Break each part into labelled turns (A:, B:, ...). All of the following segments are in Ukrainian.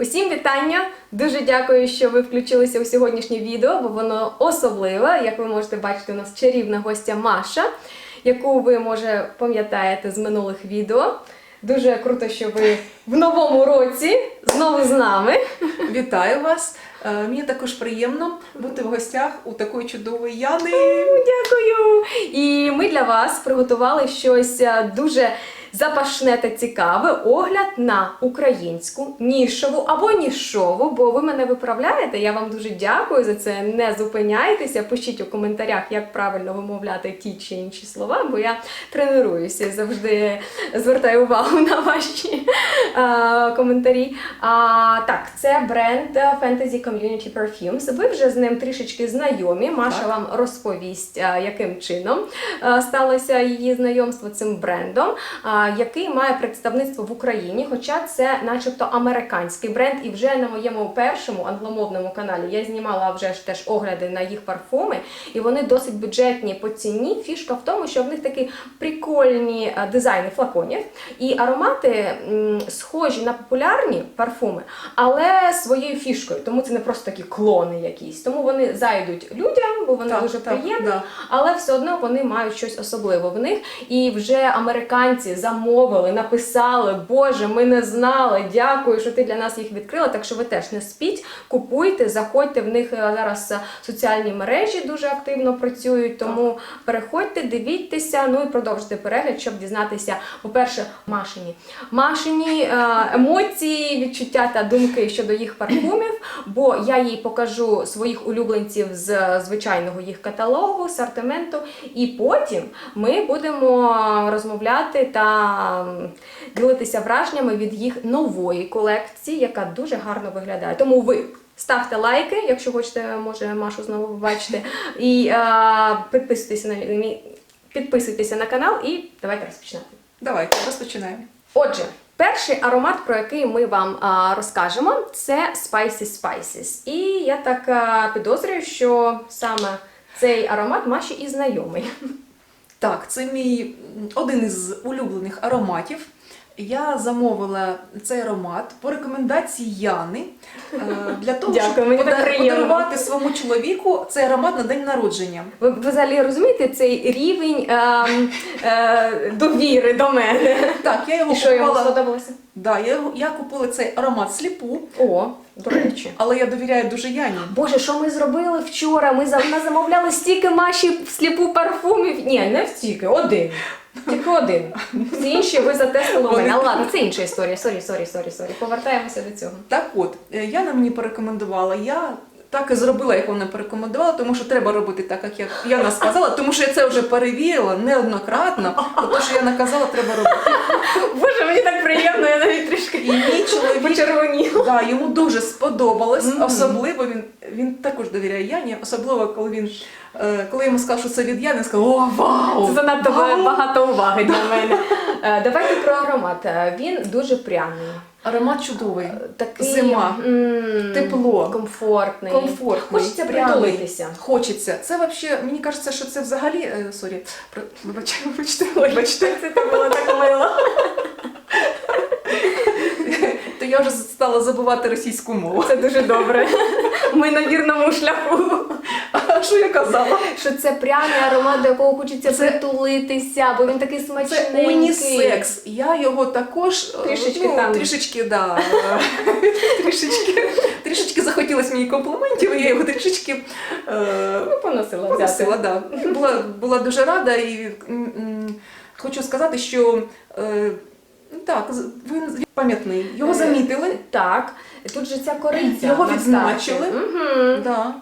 A: Усім вітання! Дуже дякую, що ви включилися у сьогоднішнє відео, бо воно особливе. Як ви можете бачити, у нас чарівна гостя Маша, яку ви може пам'ятаєте з минулих відео. Дуже круто, що ви в новому році знову з нами.
B: Вітаю вас! Е, Мені також приємно бути в гостях у такої чудової Яни.
A: Дякую! І ми для вас приготували щось е, дуже запашне та цікаве огляд на українську нішову або нішову, бо ви мене виправляєте. Я вам дуже дякую за це. Не зупиняйтеся. Пишіть у коментарях, як правильно вимовляти ті чи інші слова, бо я тренуюся і завжди звертаю увагу на ваші е, коментарі. А, так, це бренд Fantasy Community Perfumes. Ви вже з ним трішечки знайомі. Маша
B: Так.
A: вам розповість, яким чином сталося її знайомство цим брендом, який має представництво в Україні, хоча це, начебто, американський бренд. І вже на моєму першому англомовному каналі я знімала вже ж теж огляди на їх парфуми, і вони досить бюджетні по ціні. Фішка в тому, що в них такі прикольні дизайни флаконів, і аромати схожі на популярні парфуми, але своєю фішкою. Тому це не просто такі клони якісь. Тому вони зайдуть людям, бо вони
B: Так,
A: дуже
B: так,
A: приємні,
B: да.
A: але все одно вони мають щось особливе в них. І вже американці замовили, написали: Боже, ми не знали. Дякую, що ти для нас їх відкрила. Так що ви теж не спіть, купуйте, заходьте. В них е, зараз соціальні мережі дуже активно працюють. Тому переходьте, дивіться, ну і продовжуйте перегляд, щоб дізнатися, по-перше, Машині. Машині е, емоції, відчуття та думки щодо їх парфумів, бо я їй покажу своїх улюбленців з звичайного їх каталогу, асортименту, і потім ми будемо розмовляти та ділитися враженнями від їх нової колекції, яка дуже гарно виглядає. Тому ви. Ставте лайки, якщо хочете, може Машу знову побачити. І е, підписуйтеся на мій- підписуйтеся на канал і давайте розпочинати.
B: Давайте розпочинаємо.
A: Отже, перший аромат, про який ми вам а, розкажемо, це Spicy Spices. І я так а, підозрюю, що саме цей аромат Маші і знайомий.
B: Так, це мій один із улюблених ароматів. Я замовила цей аромат по рекомендації Яни е, для того,
A: Дякую,
B: щоб
A: мені так приємно.
B: подарувати своєму чоловіку цей аромат на день народження.
A: Ви, ви взагалі розумієте цей рівень ем, е, довіри до мене?
B: Так, я його
A: І що йому
B: купувала.
A: сподобалося?
B: Да, я, його- я купила цей аромат сліпу,
A: О, до речі.
B: але я довіряю дуже Яні.
A: Боже, що ми зробили вчора? Ми за- ми замовляли стільки Маші сліпу парфумів. Ні, не стільки, один. Тільки один. Всі інші ви затестили у мене. Але ладно, це інша історія. Сорі, сорі, сорі, сорі. Повертаємося до цього.
B: Так от, е, Яна мені порекомендувала. Я так і зробила, як вона порекомендувала, тому що треба робити так, як я- Яна сказала, тому що я це вже перевірила неоднократно. Тому що Яна казала, треба робити.
A: Боже, мені так приємно, я навіть трішки
B: І мій чоловік да, йому дуже сподобалось. Особливо він, він також довіряє Яні, особливо коли він коли я йому сказав, що це від Яни, він сказав, о, вау!
A: Це занадто
B: вау!»
A: багато уваги для мене. Е, Давайте про аромат. Е, Він дуже пряний.
B: Аромат чудовий,
A: Такий
B: Зима. Тепло.
A: комфортний.
B: комфортний.
A: Хочеться притулитися.
B: Хочеться. Це взагалі, мені кажеться, що це взагалі. е, Сорі, вибачте, вибачте.
A: Це було так мило.
B: То я вже стала забувати російську мову.
A: Це дуже добре. Ми на вірному шляху.
B: Що я казала?
A: Що це пряний аромат, до якого хочеться
B: Це-
A: притулитися, бо він такий
B: Це
A: смачненький.
B: унісекс. Я його також е,
A: Трішечки
B: ну,
A: там.
B: трішечки, да. трішечки, трішечки захотілося мені компліментів, і я його трішечки е,
A: Ну, поносила
B: попросила.
A: взяти.
B: Да. Була, була дуже рада і хочу сказати, що е, так, він пам'ятний. Його
A: Е,
B: замітили.
A: Так, тут же ця кориця.
B: Його відзначили.
A: Мгм.
B: Да.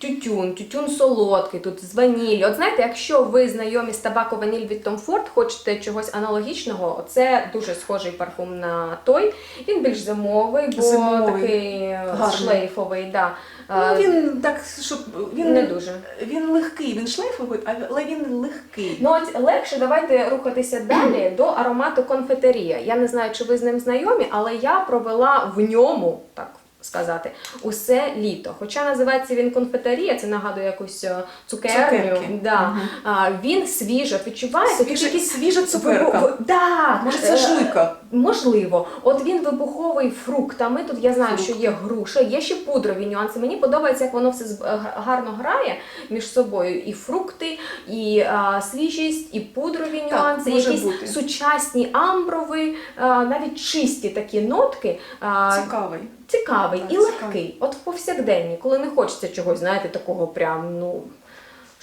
A: Тютюн, тютюн солодкий, тут з ваніллю. От знаєте, якщо ви знайомі з табако ваніль від Tom Ford, хочете чогось аналогічного, це дуже схожий парфум на той. Він більш зимовий, бо
B: Зимовий.
A: такий
B: Гарний.
A: шлейфовий. Да.
B: Ну,
A: Е,
B: він так, щоб він
A: не дуже.
B: Він легкий, він шлейфовий, але він легкий.
A: Ну от легше давайте рухатися далі до аромату конфетерія. Я не знаю, чи ви з ним знайомі, але я провела в ньому так сказати, усе літо. Хоча називається він конфетерія, це нагадує якусь е, цукерню.
B: Цукерки.
A: Да. А, він свіжо, відчуваєте? тут
B: Свіжа,
A: якісь
B: свіжа цукерка.
A: Да,
B: Може, це
A: е,
B: жуйка?
A: Можливо, от він вибуховий фруктами. Тут я знаю, що є груша, є ще пудрові нюанси. Мені подобається, як воно все з- е, гарно грає між собою. І фрукти, і а, свіжість, і пудрові
B: Так,
A: нюанси,
B: може
A: якісь
B: бути.
A: сучасні амброві, а, навіть чисті такі нотки. А,
B: Цікавий.
A: Цікавий
B: Так,
A: і
B: цікавий.
A: легкий. От в повсякденні, коли не хочеться чогось, знаєте, такого прям ну.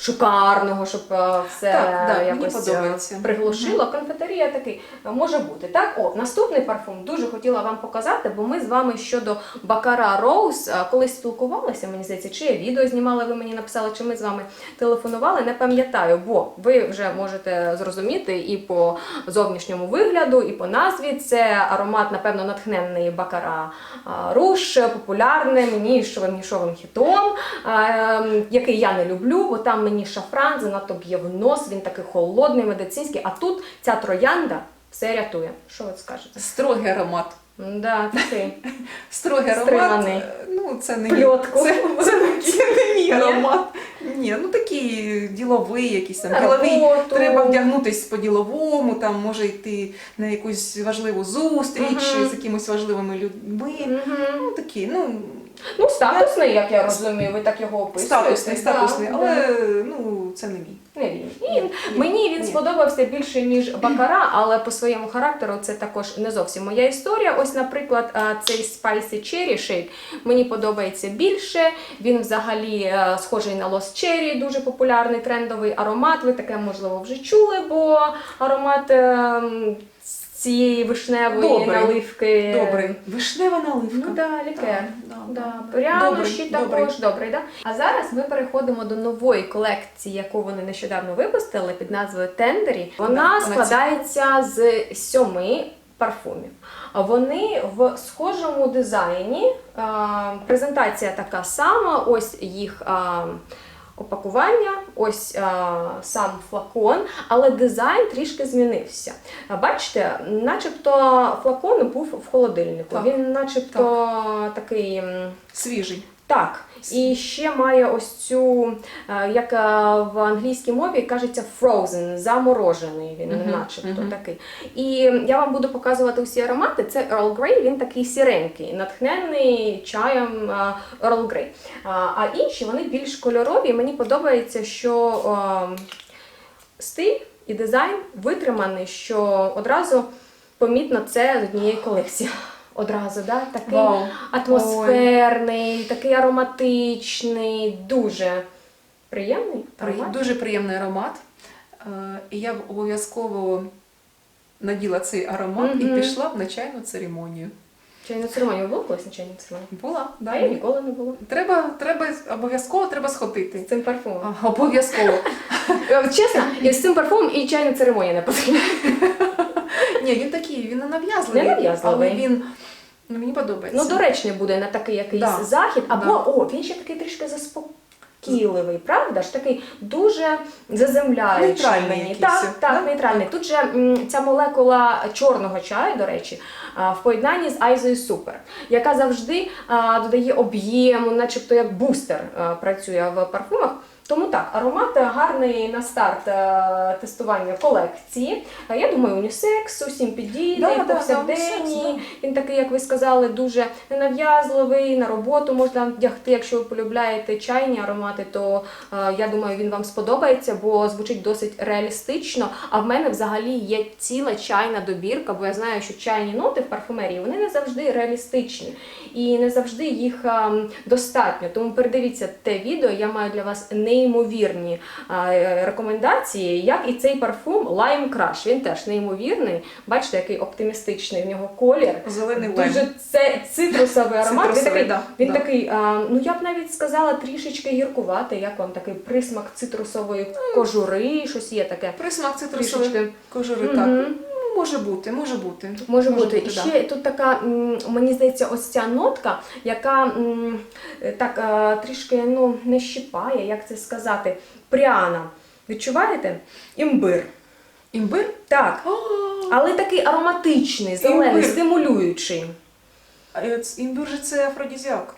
A: Шикарного, щоб е, все
B: Так, да, мені
A: якось е,
B: подобається.
A: приглушило. Конфетерія такий е, може бути. Так, о, наступний парфум дуже хотіла вам показати, бо ми з вами щодо Бакара Роуз е, колись спілкувалися, мені здається, чи я відео знімала, ви мені написали, чи ми з вами телефонували. Не пам'ятаю, бо ви вже можете зрозуміти і по зовнішньому вигляду, і по назві. Це аромат, напевно, натхненний Бакара а, Руш, популярним нішовим нішовим хітом, а, ем, який я не люблю, бо там мені шафран занадто б'є в нос, він такий холодний, медицинський. А тут ця троянда все рятує. Що ви скажете?
B: Строгий аромат.
A: Да, такий.
B: Строгий аромат.
A: Стриманий.
B: Ну, це не
A: Пльотку.
B: Це, це, це не мій аромат. Ні, ну такий діловий, якийсь там діловий.
A: роботу.
B: Треба вдягнутись по-діловому, там може йти на якусь важливу зустріч з якимись важливими людьми. Ну такі, ну
A: Ну, статусний, як я розумію, ви так його описуєте.
B: статусний, статусний, але ну це не мій.
A: Не він. І
B: Ні,
A: мені він
B: ні.
A: сподобався більше ніж Бакара, але по своєму характеру це також не зовсім моя історія. Ось, наприклад, цей Spicy Cherry Shake мені подобається більше. Він взагалі е, схожий на Lost Cherry, дуже популярний трендовий аромат. Ви таке можливо вже чули, бо аромат. Цієї вишневої
B: Добрий.
A: наливки.
B: Добрий. Вишнева наливка.
A: Ну да, лікер.
B: Да,
A: Да,
B: да.
A: прянощі
B: Добрий,
A: також добрий. да? А зараз ми переходимо до нової колекції, яку вони нещодавно випустили під назвою Тендері. Вона
B: Да, вона
A: складається з сьоми парфумів. Вони в схожому дизайні. Презентація така сама. Ось їх. Опакування, ось а, сам флакон, але дизайн трішки змінився. А, Бачите, начебто флакон був в холодильнику.
B: Так.
A: Він, начебто, такий.
B: Свіжий.
A: так, і ще має ось цю, е, як е, в англійській мові кажеться frozen, заморожений він,
B: Мгм,
A: начебто
B: мгм.
A: такий. І я вам буду показувати усі аромати. Це Earl Grey, він такий сіренький, натхнений чаєм е, Earl Grey. А, інші вони більш кольорові. Мені подобається, що стиль і дизайн витриманий, що одразу помітно це з однієї колекції. Одразу, да? такий
B: Вау.
A: атмосферний, такий ароматичний, дуже приємний
B: При-
A: аромат.
B: Дуже приємний аромат. Е, І я б обов'язково наділа цей аромат
A: Мгм.
B: і пішла б на чайну церемонію.
A: Чайну церемонію було колись на чайній церемонії?
B: Була,
A: Да, я ніколи не було.
B: Треба, треба обов'язково треба сходити.
A: З цим парфумом.
B: А, Обов'язково.
A: Е, Чесно, і з цим парфумом і чайна церемонія не потрібна.
B: Ні, він такий, він не нав'язливий.
A: Не нав'язливий.
B: Але він ну, мені подобається.
A: Ну, доречний буде на такий якийсь
B: Да.
A: захід, або
B: Да.
A: о, він ще такий трішки заспокійливий, правда ж? Такий дуже заземляючий
B: Нейтральний якийсь,
A: Так, так,
B: да?
A: нейтральний. Тут же м, ця молекула чорного чаю, до речі, а, в поєднанні з Айзою Супер, яка завжди а, додає об'єму, начебто як бустер а, працює в парфумах. Тому так, аромат гарний на старт е, тестування колекції. Я думаю, унісекс, усім підійде,
B: Да,
A: і
B: да, да,
A: повсякденні. Він такий, як ви сказали, дуже ненав'язливий, на роботу можна вдягти. Якщо ви полюбляєте чайні аромати, то е, я думаю, він вам сподобається, бо звучить досить реалістично. А в мене взагалі є ціла чайна добірка, бо я знаю, що чайні ноти в парфумерії вони не завжди реалістичні і не завжди їх ем, достатньо. Тому передивіться те відео, я маю для вас неймовірні е, рекомендації, як і цей парфум Lime Crush. Він теж неймовірний. Бачите, який оптимістичний в нього колір.
B: Зелений лайм.
A: Дуже це цитрусовий аромат. Він такий,
B: да,
A: він
B: да.
A: такий а, ну я б навіть сказала, трішечки гіркуватий. Як вам такий присмак цитрусової кожури, щось є таке.
B: Присмак цитрусової кожури,
A: Мгм.
B: так. Може бути, може бути.
A: Може бути. І
B: да.
A: тут така, мені здається, ось ця нотка, яка так трішки ну, не щипає, як це сказати, пряна. Відчуваєте? Імбир.
B: Імбир?
A: Так. Але такий ароматичний, зелений,
B: Імбир.
A: стимулюючий.
B: Е, Імбир же це афродізіак.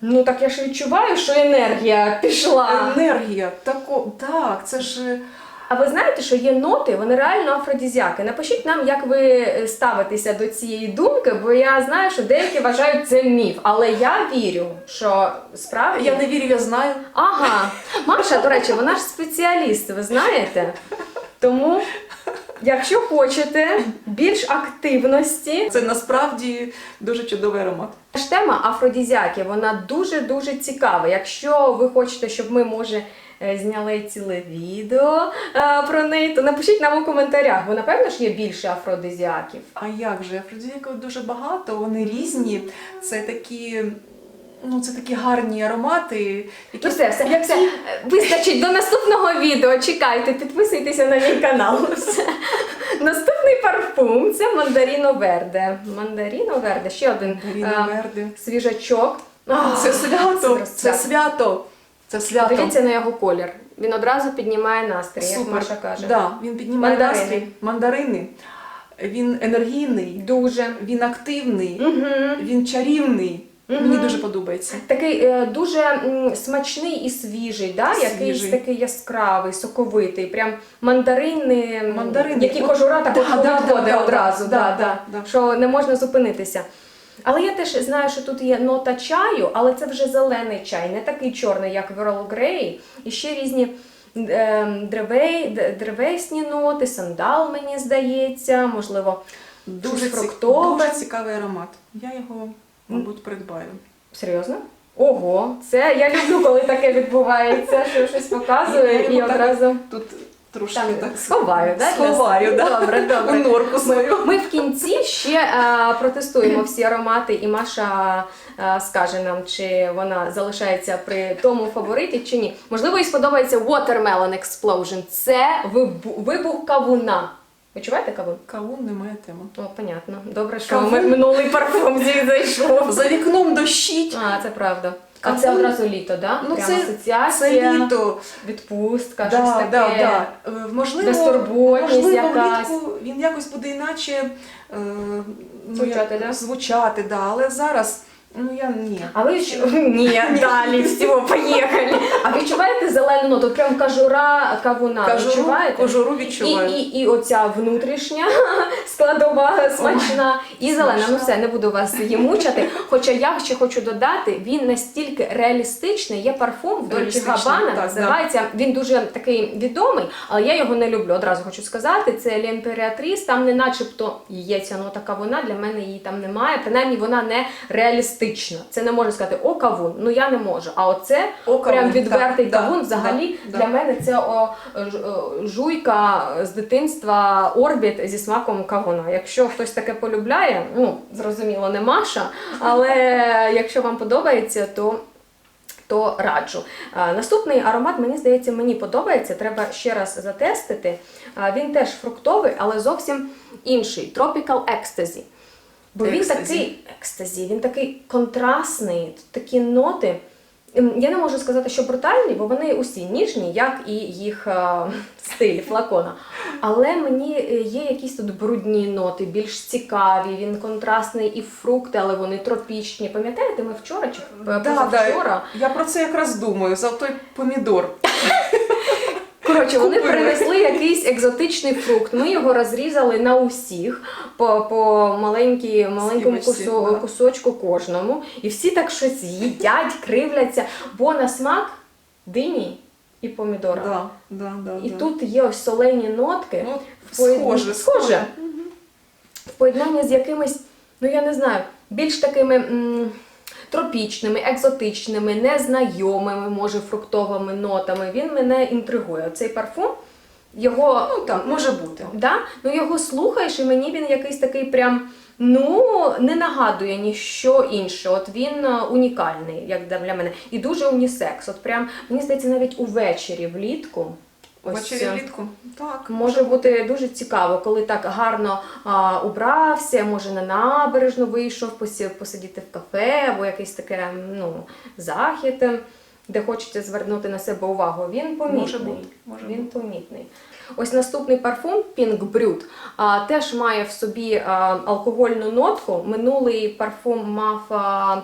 A: Ну так я ж відчуваю, що енергія пішла.
B: Енергія. Тако, так, це ж.
A: А ви знаєте, що є ноти, вони реально афродізіаки. Напишіть нам, як ви е, ставитеся до цієї думки, бо я знаю, що деякі вважають це міф. Але я вірю, що справді.
B: Я не вірю, я знаю.
A: Ага, Маша, до речі, вона ж спеціаліст, ви знаєте. Тому, якщо хочете більш активності,
B: Це насправді дуже чудовий аромат.
A: тема афродізіаки, вона дуже-дуже цікава. Якщо ви хочете, щоб ми, може, зняли ціле відео е, про неї, то напишіть нам у коментарях, бо напевно ж є більше афродизіаків.
B: А як же? Афродизіаків дуже багато, вони різні. Це такі. Ну, це такі гарні аромати, які
A: Ну все, все, все. Е, Вистачить до наступного відео. Чекайте, підписуйтеся на мій канал. Все. Наступний парфум це Мандаріно Верде. Мандаріно Верде, ще один
B: Маріна
A: е,
B: Верди.
A: свіжачок.
B: Це свято,
A: це
B: свято. Це свято.
A: Дивіться на його колір. Він одразу піднімає настрій, як
B: Супер.
A: Маша каже.
B: Да, він піднімає
A: Мандарини.
B: настрій. Мандарини. Він енергійний,
A: Дуже.
B: він активний,
A: Угу.
B: він чарівний.
A: Мгм.
B: Мені дуже подобається.
A: Такий е, дуже м, смачний і свіжий, да? якийсь
B: Свіжий.
A: такий яскравий, соковитий, прям мандарини, м,
B: Мандарини.
A: які
B: От-
A: кожура так
B: Да, да, да, да,
A: одразу,
B: да,
A: да,
B: да,
A: да,
B: да.
A: що не можна зупинитися. Але я теж знаю, що тут є нота чаю, але це вже зелений чай, не такий чорний, як Earl Grey. І ще різні е, древей, древесні ноти, сандал, мені здається, можливо,
B: Дуже,
A: фруктове.
B: дуже цікавий аромат. Я його, мабуть, придбаю.
A: Серйозно? Ого, це я люблю, коли таке відбувається, що щось показує і одразу
B: Тут трошки
A: там
B: так
A: сховаю, да?
B: Сховаю, да.
A: Добре, добре.
B: норку свою.
A: Ми в кінці ще е, протестуємо всі аромати, і Маша е, скаже нам, чи вона залишається при тому фавориті чи ні. Можливо, їй сподобається Watermelon Explosion. Це вибу- вибух кавуна. Ви чуваєте кавун?
B: Кавун не моя тема.
A: О, понятно. Добре, що
B: Кавун?
A: ми минулий парфум зі- зайшов.
B: За вікном дощить.
A: А, це правда. А це одразу літо, да?
B: Ну,
A: Прямо
B: це-
A: асоціація,
B: Це літо.
A: відпустка,
B: Да,
A: щось таке.
B: да, да. Е, Можливо,
A: Безтурботність
B: можливо
A: якась.
B: влітку він якось буде іначе е, ну,
A: Звучати,
B: як-
A: да?
B: звучати, да. але зараз ну я ні.
A: А ви ж Ні, далі, все, поїхали. А відчуваєте зелену ноту? Прям кажура кавуна.
B: Кажу,
A: відчуваєте?
B: кожуру
A: І,
B: відчуваю.
A: і, і оця внутрішня складова смачна і зелена. Ну все, не буду вас її мучати. Хоча я ще хочу додати, він настільки реалістичний. Є парфум в Gabbana,
B: так,
A: називається. Він дуже такий відомий, але я його не люблю. Одразу хочу сказати. Це L'Imperatrice, Там не начебто є ця нота кавуна. Для мене її там немає. Принаймні вона не реалістична. Це не можна сказати о кавун. Ну я не можу. А оце
B: О,
A: прям
B: кавун,
A: відвертий
B: так,
A: кавун.
B: да,
A: Взагалі
B: да,
A: для
B: да.
A: мене це о, жуйка з дитинства орбіт зі смаком кавуна. Якщо хтось таке полюбляє, ну зрозуміло, не Маша, але якщо вам подобається, то. То раджу. Наступний аромат, мені здається, мені подобається. Треба ще раз затестити. Він теж фруктовий, але зовсім інший. Tropical Ecstasy. Бо він такий екстазі, він такий контрастний, такі ноти. Ем, Я не можу сказати, що брутальні, бо вони усі ніжні, як і їх е, стиль флакона. Але мені е, є якісь тут брудні ноти, більш цікаві. Він контрастний і фрукти, але вони тропічні. Пам'ятаєте, ми вчора чи
B: Да,
A: позавчора?
B: да. Я про це якраз думаю, за той помідор.
A: Коротше, вони
B: Купили.
A: принесли якийсь екзотичний фрукт. Ми його розрізали на усіх по, по маленькій, маленькому
B: да.
A: кусочку кожному. І всі так щось їдять, кривляться, бо на смак дині і помідора.
B: Да, да, да,
A: І
B: да.
A: тут є ось солені нотки.
B: ну,
A: в поєд-
B: схоже,
A: схоже. В поєднанні з якимись, ну я не знаю, більш такими м, тропічними, екзотичними, незнайомими, може, фруктовими нотами. Він мене інтригує. Цей парфум, його
B: Ну так, може бути.
A: Да? Ну його слухаєш, і мені він якийсь такий прям. Ну, не нагадує ніщо інше. От він е, унікальний, як для мене, і дуже унісекс. От прям мені здається, навіть увечері влітку. Ось, е,
B: влітку. Так.
A: Може бути дуже цікаво, коли так гарно а, убрався, може на набережну вийшов, посидіти в кафе або якийсь таке ну, захід. де хочеться звернути на себе увагу. Він помітний.
B: Може бути, може
A: Він
B: бути.
A: помітний. Ось наступний парфум Pink Brut а, теж має в собі а, алкогольну нотку. Минулий парфум мав а,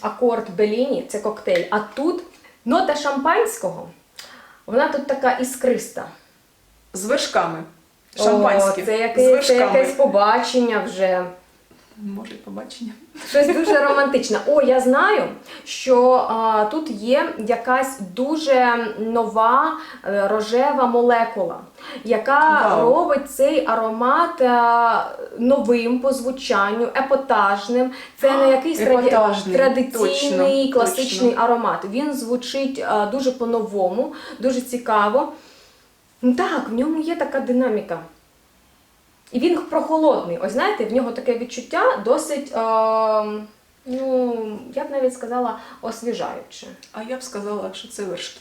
A: акорд Беліні, це коктейль. А тут нота шампанського. Вона тут така іскриста.
B: З вершками. Шампанське.
A: О, це,
B: з
A: вершками. це якесь побачення вже.
B: Може, побачення.
A: Щось дуже романтичне. О, я знаю, що а, тут є якась дуже нова е, рожева молекула, яка
B: Вау.
A: робить цей аромат е, новим по звучанню, епатажним. Це не якийсь траді-
B: Епатажний,
A: традиційний
B: точно,
A: класичний
B: точно.
A: аромат. Він звучить е, дуже по-новому, дуже цікаво. Ну Так, в ньому є така динаміка. І він прохолодний. Ось знаєте, в нього таке відчуття досить, е, ну, я б навіть сказала, освіжаюче.
B: А я б сказала, що це вершки.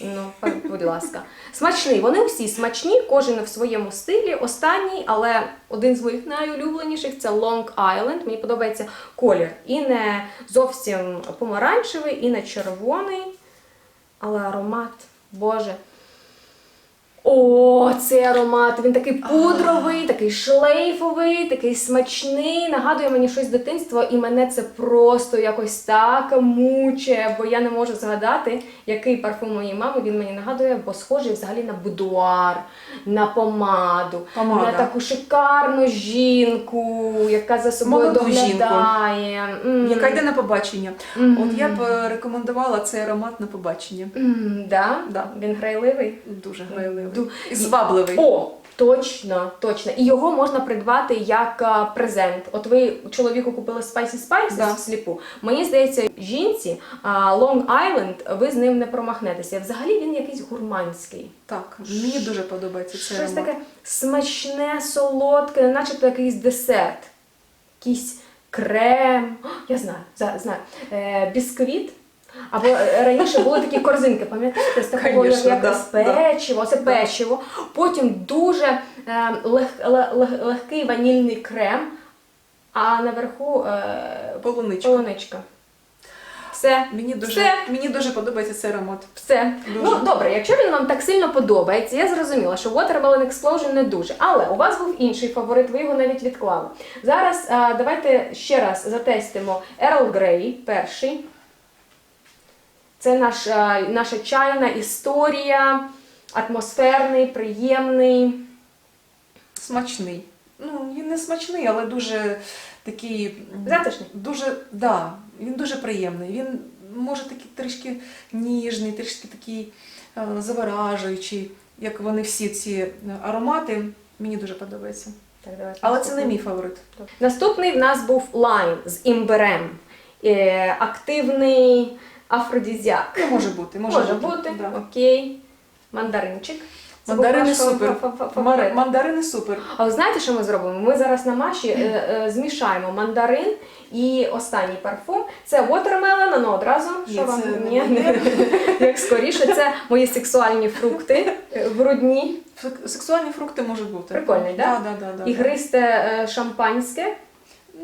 A: Ну, будь ласка. Смачний. Вони всі смачні, кожен в своєму стилі. Останній, але один з моїх найулюбленіших це Long Island. Мені подобається колір. І не зовсім помаранчевий, і не червоний. Але аромат, Боже. О, цей аромат. Він такий пудровий, такий шлейфовий, такий смачний. Нагадує мені щось з дитинства, і мене це просто якось так мучає, бо я не можу згадати, який парфум моєї мами він мені нагадує, бо схожий взагалі на будуар, на помаду,
B: Помада.
A: на таку шикарну жінку, яка за собою
B: Молоду
A: доглядає. М.
B: Яка йде на побачення.
A: Мгм.
B: От я б е, рекомендувала цей аромат на побачення.
A: М, да?
B: Да.
A: Він грайливий.
B: Дуже грайливий.
A: Ду-
B: І звабливий.
A: О, точно, точно. І його можна придбати як а, презент. От ви чоловіку купили Spicy Spices
B: Да.
A: всліпу. Мені здається, жінці а, Long Island, ви з ним не промахнетеся. Взагалі він якийсь гурманський.
B: Так, мені дуже подобається цей
A: Щось
B: аромат.
A: таке смачне, солодке, начебто якийсь десерт. Якийсь крем. О, я знаю, за- знаю. Е, бісквіт. Або е, раніше були такі корзинки, пам'ятаєте, з такого як,
B: Конечно,
A: як
B: да,
A: печиво, це печиво. Потім дуже е, лег, лег- лег- легкий ванільний крем, а наверху е,
B: Полуничка.
A: полуничка. Все.
B: Мені дуже,
A: Все.
B: мені дуже подобається цей аромат.
A: Все.
B: Дуже.
A: Ну добре, якщо він вам так сильно подобається, я зрозуміла, що Watermelon Explosion не дуже. Але у вас був інший фаворит, ви його навіть відклали. Зараз а, давайте ще раз затестимо Earl Grey перший. Це наш, а, наша чайна історія, атмосферний, приємний.
B: Смачний. Ну, він не смачний, але дуже такий.
A: Затишний.
B: Дуже, да, він дуже приємний. Він може такий трішки ніжний, трішки такий е, заворажуючий, як вони всі ці е, аромати. Мені дуже подобається.
A: Так, давайте
B: Але це не мій фаворит.
A: Наступний в нас був лайм з імбирем. Е, активний афродізіак.
B: Ну, може бути, може,
A: Може бути,
B: Да.
A: окей. Мандаринчик.
B: Мандарини супер.
A: фа- фа-
B: Мар-
A: фаворит.
B: мандарини супер.
A: А ви знаєте, що ми зробимо? Ми зараз на маші е, е, змішаємо мандарин і останній парфум. Це watermelon, ну одразу.
B: Ні,
A: Що вам?
B: це не
A: Ні, як скоріше, це мої сексуальні фрукти е, брудні.
B: Сек- Сексуальні фрукти можуть бути.
A: Прикольний, да?
B: Да, да, да, да.
A: Ігристе е, шампанське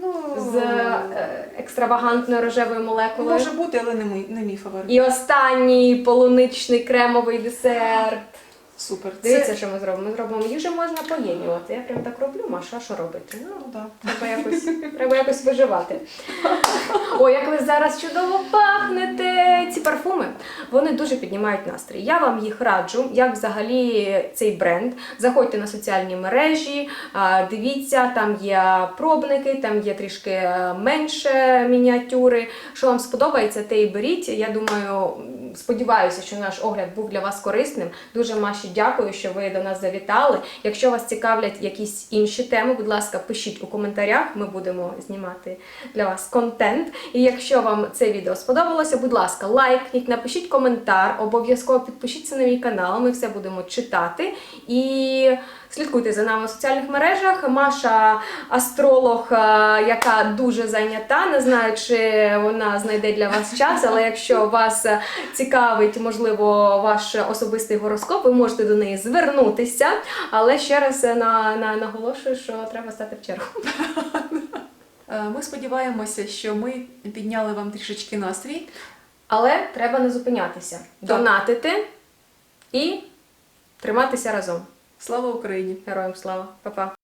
B: Ну,
A: з е, екстравагантною рожевою молекулою.
B: може бути, але не мій, не мій фаворит.
A: І останній полуничний кремовий десерт.
B: Супер.
A: Дивіться,
B: Це...
A: що ми зробимо. Ми зробимо їжу можна поєднувати. Я прям так роблю, Маша, що робити? Ну,
B: Ну, да.
A: треба якось, треба якось виживати. Ой, як ви зараз чудово пахнете! Ці парфуми вони дуже піднімають настрій. Я вам їх раджу, як взагалі цей бренд. Заходьте на соціальні мережі, дивіться, там є пробники, там є трішки е, менше мініатюри. Що вам сподобається, те і беріть. Я думаю, сподіваюся, що наш огляд був для вас корисним. Дуже Маші дякую, що ви до нас завітали. Якщо вас цікавлять якісь інші теми, будь ласка, пишіть у коментарях. Ми будемо знімати для вас контент. І якщо вам це відео сподобалося, будь ласка, лайкніть, напишіть коментар, обов'язково підпишіться на мій канал. Ми все будемо читати. І слідкуйте за нами в соціальних мережах. Маша астролог, е, яка дуже зайнята. Не знаю, чи вона знайде для вас час, але якщо вас е, цікавить, можливо, ваш особистий гороскоп, ви можете до неї звернутися. Але ще раз е, на, на, наголошую, що треба стати в чергу.
B: Е, Ми сподіваємося, що ми підняли вам трішечки настрій.
A: Але треба не зупинятися, донатити і триматися разом.
B: Слава Україні!
A: Героям слава, Па-па.